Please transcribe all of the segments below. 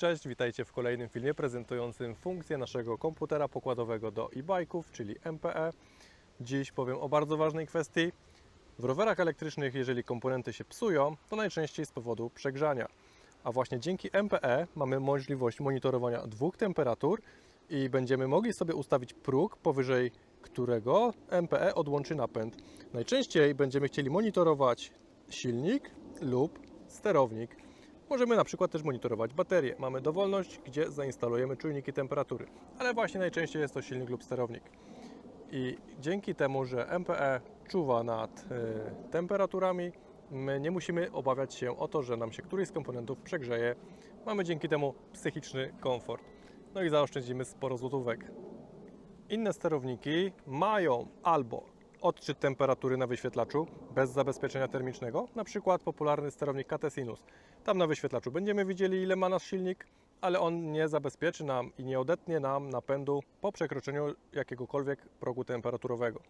Cześć, witajcie w kolejnym filmie prezentującym funkcję naszego komputera pokładowego do e-bike'ów, czyli MPE. Dziś powiem o bardzo ważnej kwestii. W rowerach elektrycznych, jeżeli komponenty się psują, to najczęściej z powodu przegrzania. A właśnie dzięki MPE mamy możliwość monitorowania dwóch temperatur i będziemy mogli sobie ustawić próg, powyżej którego MPE odłączy napęd. Najczęściej będziemy chcieli monitorować silnik lub sterownik. Możemy na przykład też monitorować baterię. Mamy dowolność, gdzie zainstalujemy czujniki temperatury, ale właśnie najczęściej jest to silnik lub sterownik. I dzięki temu, że MPE czuwa nad e, temperaturami, my nie musimy obawiać się o to, że nam się któryś z komponentów przegrzeje. Mamy dzięki temu psychiczny komfort. No i zaoszczędzimy sporo złotówek. Inne sterowniki mają albo odczyt temperatury na wyświetlaczu bez zabezpieczenia termicznego, na przykład popularny sterownik KT Sinus. Tam na wyświetlaczu będziemy widzieli ile ma nasz silnik, ale on nie zabezpieczy nam i nie odetnie nam napędu po przekroczeniu jakiegokolwiek progu temperaturowego.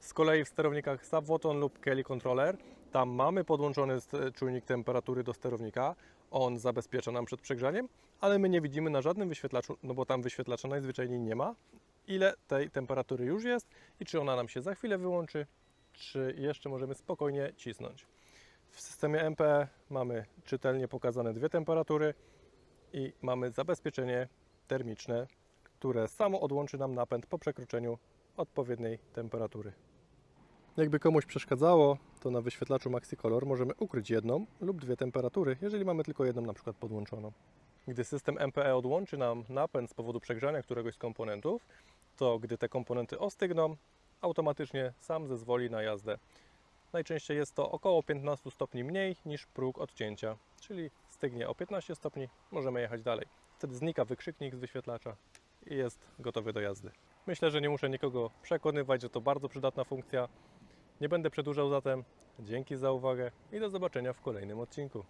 Z kolei w sterownikach Subwoton lub Kelly Controller tam mamy podłączony czujnik temperatury do sterownika. On zabezpiecza nam przed przegrzaniem, ale my nie widzimy na żadnym wyświetlaczu, no bo tam wyświetlacza najzwyczajniej nie ma, ile tej temperatury już jest i czy ona nam się za chwilę wyłączy, czy jeszcze możemy spokojnie cisnąć. W systemie MPE mamy czytelnie pokazane dwie temperatury i mamy zabezpieczenie termiczne, które samo odłączy nam napęd po przekroczeniu odpowiedniej temperatury. Jakby komuś przeszkadzało, to na wyświetlaczu MaxiColor możemy ukryć jedną lub dwie temperatury, jeżeli mamy tylko jedną na przykład podłączoną. Gdy system MPE odłączy nam napęd z powodu przegrzania któregoś z komponentów, to gdy te komponenty ostygną, automatycznie sam zezwoli na jazdę. Najczęściej jest to około 15 stopni mniej niż próg odcięcia, czyli stygnie o 15 stopni, możemy jechać dalej. Wtedy znika wykrzyknik z wyświetlacza i jest gotowy do jazdy. Myślę, że nie muszę nikogo przekonywać, że to bardzo przydatna funkcja. Nie będę przedłużał zatem. Dzięki za uwagę i do zobaczenia w kolejnym odcinku.